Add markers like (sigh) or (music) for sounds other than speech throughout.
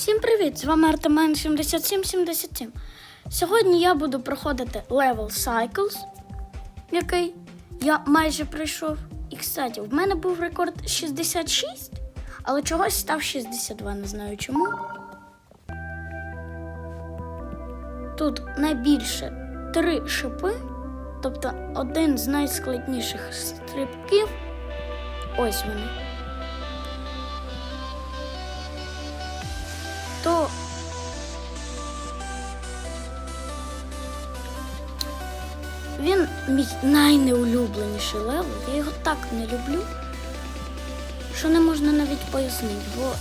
Всім привіт! З вами Артемен 7777. Сьогодні я буду проходити Level Cycles, який я майже пройшов. І, кстати, в мене був рекорд 66, але чогось став 62, не знаю чому. Тут найбільше три шипи, тобто один з найскладніших стрибків. Ось вони. Мій найнеулюбленіший левел. Я його так не люблю, що не можна навіть пояснити, бо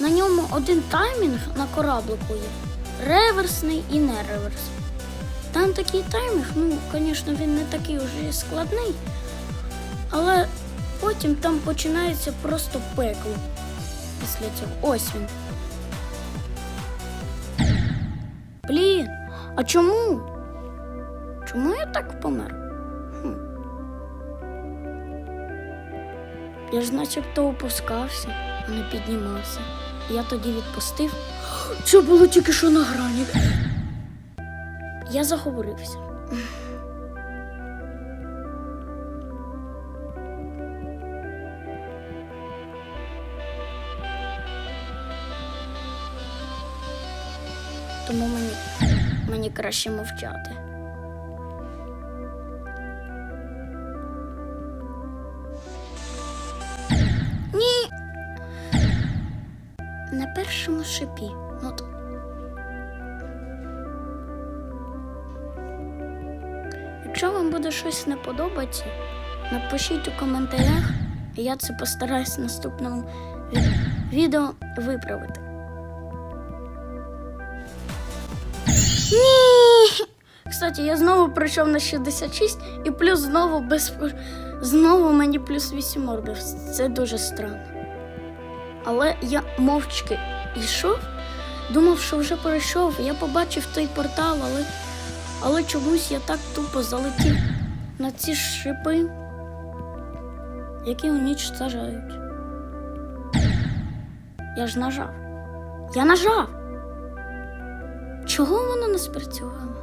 на ньому один таймінг на кораблику є. Реверсний і не реверсний. Там такий таймінг, ну, звісно, він не такий вже і складний, але потім там починається просто пекло після цього. Ось він. Блін, а чому? Чому я так помер? Хм. Я ж начебто опускався, а не піднімався. Я тоді відпустив. Це було тільки що на грані. Я заговорився. Тому мені, мені краще мовчати. Шипі. Ну, От. Якщо вам буде щось не подобається, напишіть у коментарях, і я це постараюсь в наступному відео виправити. Ні. Кстати, я знову пройшов на 66 і плюс знову без знову мені плюс 8 орбів. Це дуже странно. Але я мовчки йшов, думав, що вже пройшов. Я побачив той портал, але, але чомусь я так тупо залетів на ці шипи, які у ніч сажають. Я ж нажав. Я нажав. Чого воно не спрацювало?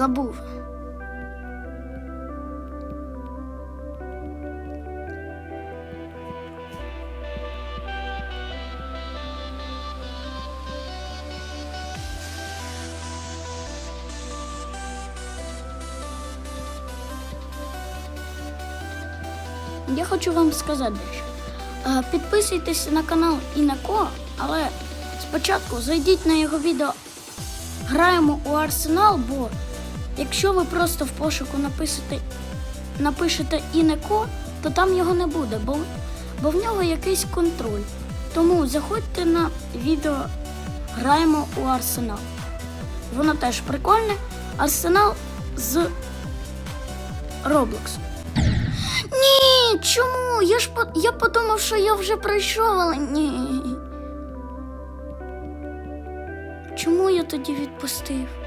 Забув. Я хочу вам сказати дещо. Е, Підписуйтесь на канал Інако, але спочатку зайдіть на його відео Граємо у Арсенал, бо якщо ви просто в пошуку напишете, напишете Інеко, то там його не буде, бо, бо в нього якийсь контроль. Тому заходьте на відео Граємо у Арсенал. Воно теж прикольне. Арсенал з Roblox. Ні, чому? Я ж я подумав, що я вже пройшов, але ні. Чому я тоді відпустив?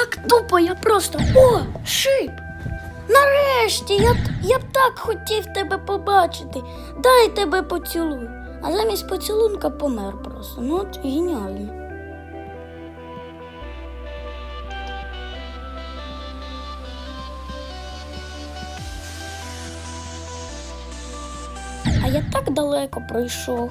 Як тупо, я просто. О, шип! Нарешті я, я б так хотів тебе побачити. Дай тебе поцілуй. А замість поцілунка помер просто. Ну от геніально. А я так далеко пройшов.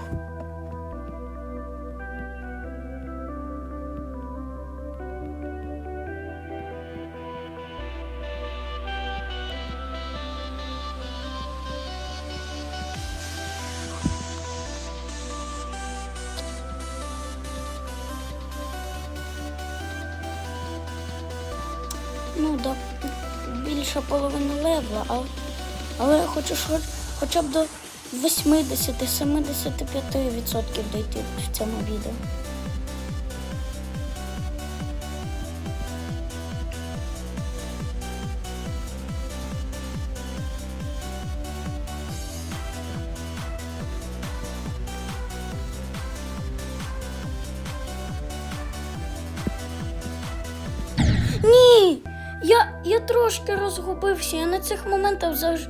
Більше половини левла, але, але я хочу хоча б до 80-75% дійти в цьому відео. Трошки розгубився, я на цих моментах завж,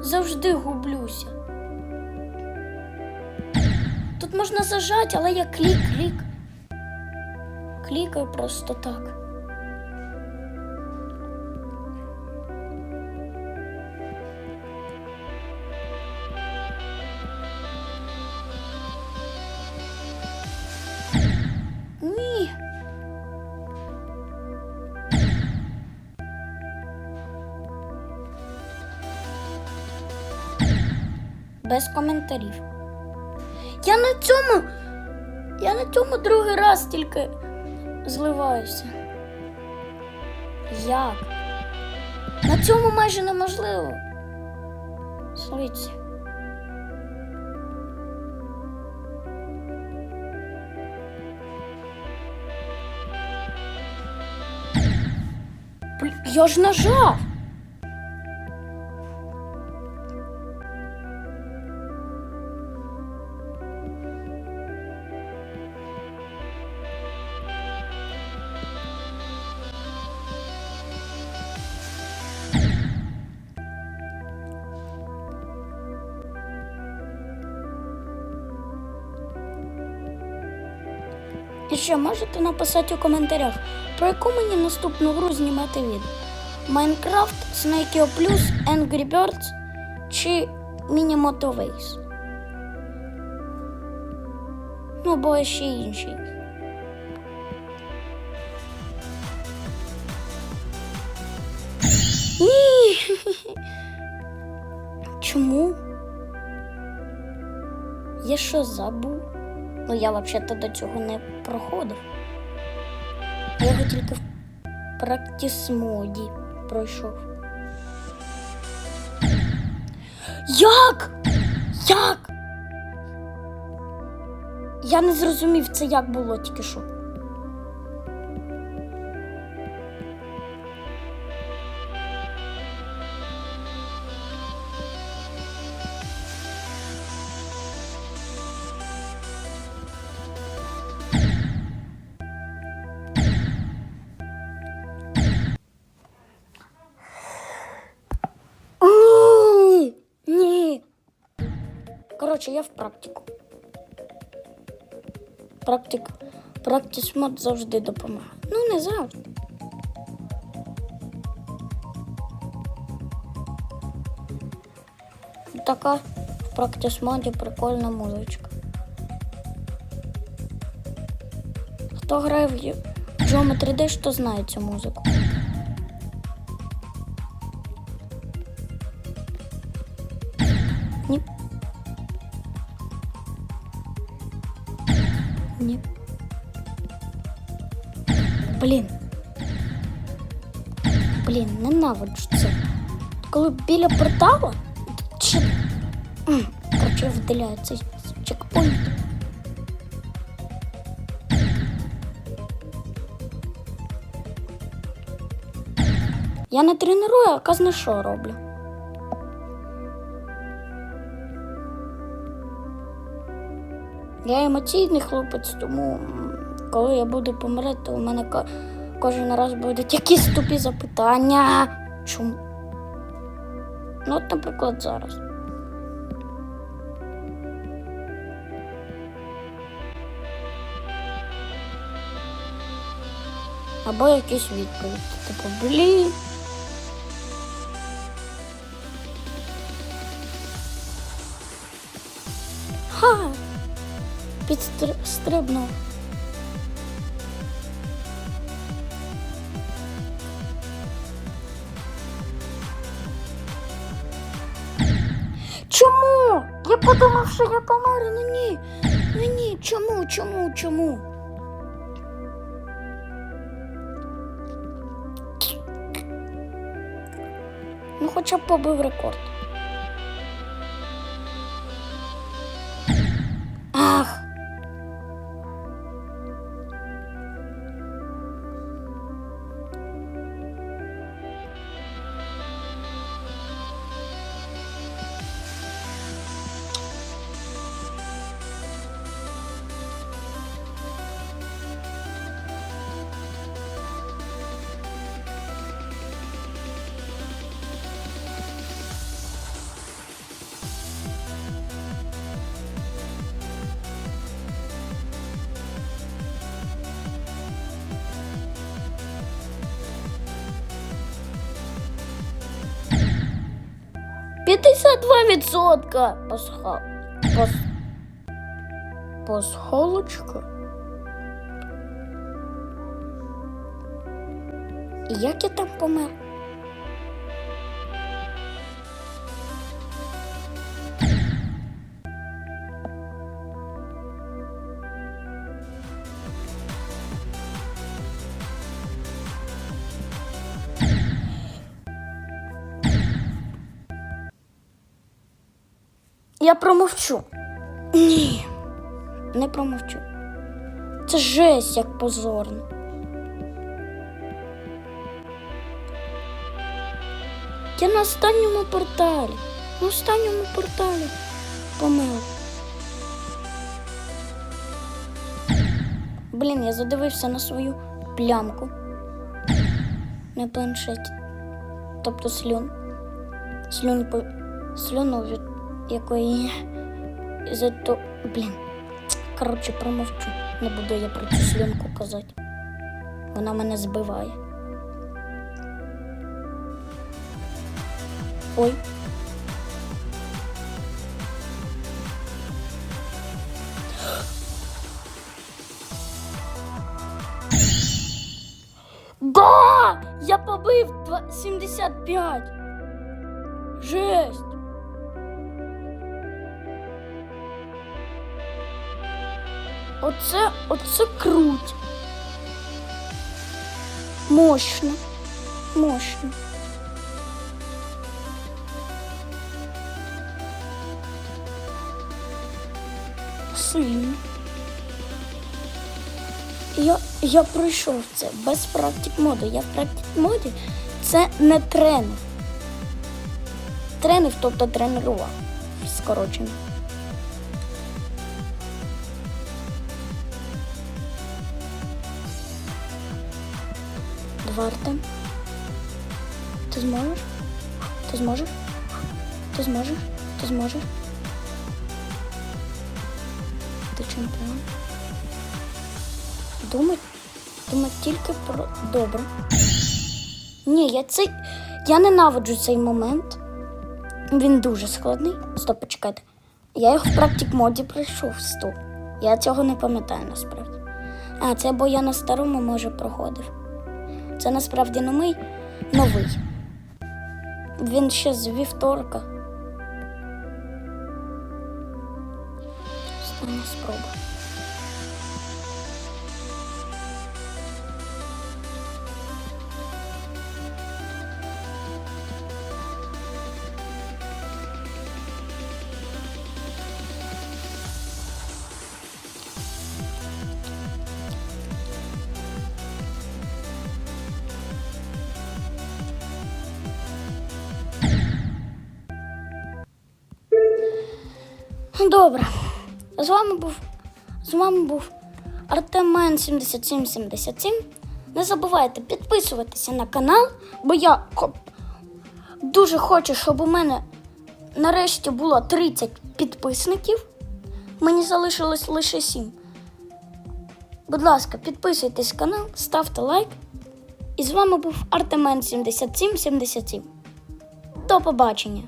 завжди гублюся. Тут можна зажати, але я клік-клік. Клікаю просто так. Без коментарів. Я на цьому. Я на цьому другий раз тільки зливаюся. Як? На цьому майже неможливо. Блін, Я ж нажав. Ще можете написати у коментарях, про яку мені наступну гру знімати відео. Minecraft, Snake Plus, Angry Birds чи Motorways. Ну, або ще інші. Ні. (laughs) Чому? Я що забув? Ну, я взагалі до цього не проходив. Я його тільки в практис моді пройшов. Як? Як? Я не зрозумів, це як було тільки що. Коротше, я в практику. Практик, практис мод завжди допомагає. Ну, не завжди. Така в практис моді прикольна музичка. Хто грає в Geometry Dash, то знає цю музику. Блін. Блін, ненавиджу це. Коли біля портала. Чи... Короче, я видаляю цей чекпоінт. Я не треную, а казна що роблю. Я емоційний хлопець, тому коли я буду помирати, у мене ко- кожен раз будуть якісь тупі запитання. Чому? Ну, от, наприклад, зараз. Або якісь відповіді. Типу, блін. Ха! Підстрибнув. Що я помер. Ну ні. Ну ні. Чому? Чому? Чому? Ну, хоча б побив рекорд. 52 відсотка. Посхо... пас. Пасхалочка. Як я там помер? Я промовчу. Ні, не промовчу. Це жесть як позорно. Я на останньому порталі. На останньому порталі помер. Блін, я задивився на свою плямку. На планшеті. Тобто слюн. Слюн по... слюну від якої за то. Блін. Коротше, промовчу. Не буду я про цю слюнку казати. Вона мене збиває. Ой. Да! Я побив два- 75. Жесть. Оце, оце круть. Мощно. Мощно. Сильно. Я, я пройшов це без практик моду. Я в практик моді це не тренер. Тренер, тобто тренував. Скорочено. Дварте. Ти зможеш? Ти зможеш? Ти зможеш? Ти зможеш? Ти чемпіон. Думай, думай тільки про добре. Ні, я цей. Я ненавиджу цей момент. Він дуже складний. Стоп, почекайте. Я його в практик моді пройшов стоп. Я цього не пам'ятаю насправді. А, це бо я на старому може проходив. Це насправді не мій новий. Він ще з вівторка. Остання спроба. Добре. З вами був з вами був Артемен 7777. Не забувайте підписуватися на канал, бо я дуже хочу, щоб у мене нарешті було 30 підписників. Мені залишилось лише 7. Будь ласка, підписуйтесь на канал, ставте лайк. І з вами був Артемен 7777. До побачення!